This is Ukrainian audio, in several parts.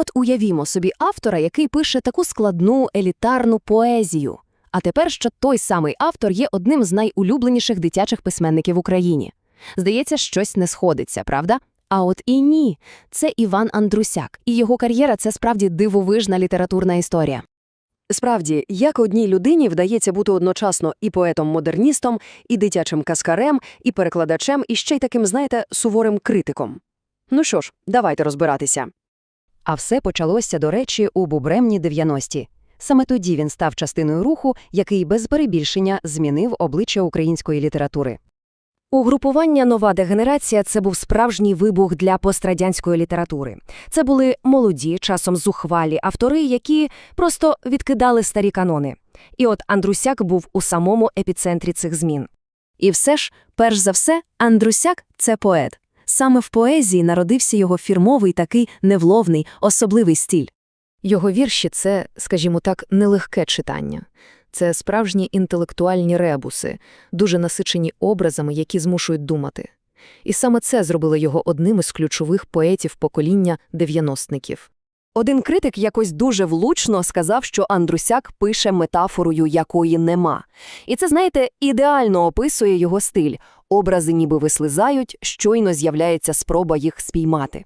От уявімо собі автора, який пише таку складну елітарну поезію. А тепер, що той самий автор є одним з найулюбленіших дитячих письменників в Україні. Здається, щось не сходиться, правда? А от і ні. Це Іван Андрусяк, і його кар'єра це справді дивовижна літературна історія. Справді, як одній людині вдається бути одночасно і поетом-модерністом, і дитячим каскарем, і перекладачем, і ще й таким, знаєте, суворим критиком. Ну що ж, давайте розбиратися. А все почалося, до речі, у бубремні 90-ті. Саме тоді він став частиною руху, який без перебільшення змінив обличчя української літератури. Угрупування «Нова дегенерація» – це був справжній вибух для пострадянської літератури. Це були молоді, часом зухвалі автори, які просто відкидали старі канони. І от Андрусяк був у самому епіцентрі цих змін. І все ж, перш за все, Андрусяк – це поет. Саме в поезії народився його фірмовий такий невловний, особливий стиль. Його вірші це, скажімо так, нелегке читання. Це справжні інтелектуальні ребуси, дуже насичені образами, які змушують думати. І саме це зробило його одним із ключових поетів покоління дев'яностників. Один критик якось дуже влучно сказав, що Андрусяк пише метафорою, якої нема. І це, знаєте, ідеально описує його стиль. Образи ніби вислизають, щойно з'являється спроба їх спіймати.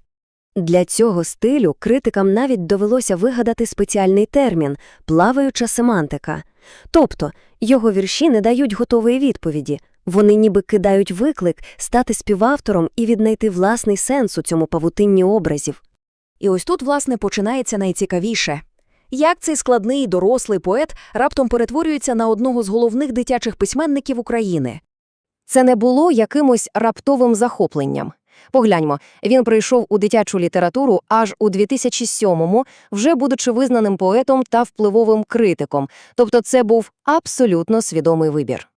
Для цього стилю критикам навіть довелося вигадати спеціальний термін – плаваюча семантика. Тобто, його вірші не дають готової відповіді, вони ніби кидають виклик стати співавтором і віднайти власний сенс у цьому павутинні образів. І ось тут, власне, починається найцікавіше. Як цей складний дорослий поет раптом перетворюється на одного з головних дитячих письменників України? Це не було якимось раптовим захопленням. Погляньмо, він прийшов у дитячу літературу аж у 2007-му, вже будучи визнаним поетом та впливовим критиком. Тобто це був абсолютно свідомий вибір.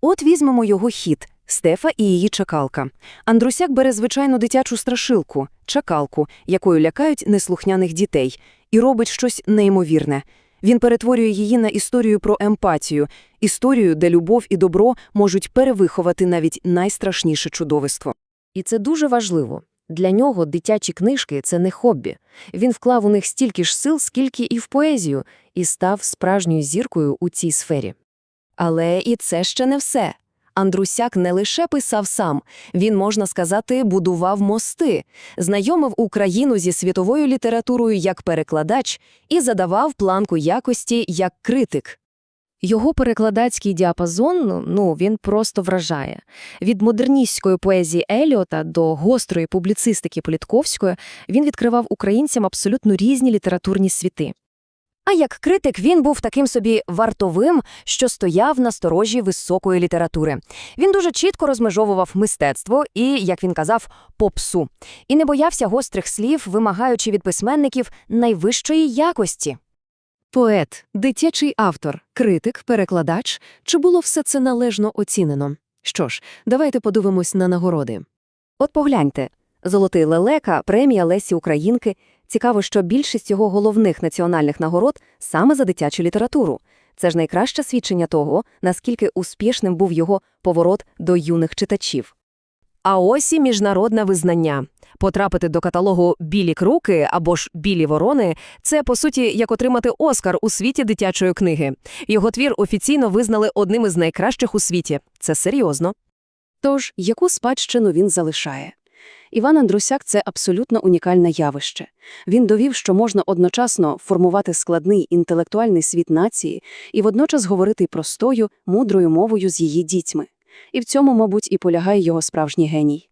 От візьмемо його хід Стефа і її чакалка. Андрусяк бере звичайну дитячу страшилку, чакалку, якою лякають неслухняних дітей, і робить щось неймовірне. Він перетворює її на історію про емпатію, історію, де любов і добро можуть перевиховати навіть найстрашніше чудовиство. І це дуже важливо. Для нього дитячі книжки – це не хобі. Він вклав у них стільки ж сил, скільки і в поезію, і став справжньою зіркою у цій сфері. Але і це ще не все. Андрусяк не лише писав сам, він, можна сказати, будував мости, знайомив Україну зі світовою літературою як перекладач і задавав планку якості як критик. Його перекладацький діапазон, ну, він просто вражає. Від модерністської поезії Еліота до гострої публіцистики Політковської він відкривав українцям абсолютно різні літературні світи. А як критик він був таким собі вартовим, що стояв на сторожі високої літератури. Він дуже чітко розмежовував мистецтво і, як він казав, попсу. І не боявся гострих слів, вимагаючи від письменників найвищої якості. Поет, дитячий автор, критик, перекладач, чи було все це належно оцінено? Що ж, давайте подивимось на нагороди. От погляньте. Золотий лелека, премія Лесі Українки. Цікаво, що більшість його головних національних нагород саме за дитячу літературу. Це ж найкраще свідчення того, наскільки успішним був його поворот до юних читачів. А ось і міжнародне визнання. Потрапити до каталогу «Білі круки» або ж «Білі ворони» – це, по суті, як отримати Оскар у світі дитячої книги. Його твір офіційно визнали одним із найкращих у світі. Це серйозно. Тож, яку спадщину він залишає? Іван Андрусяк – це абсолютно унікальне явище. Він довів, що можна одночасно формувати складний інтелектуальний світ нації і водночас говорити простою, мудрою мовою з її дітьми. І в цьому, мабуть, і полягає його справжній геній.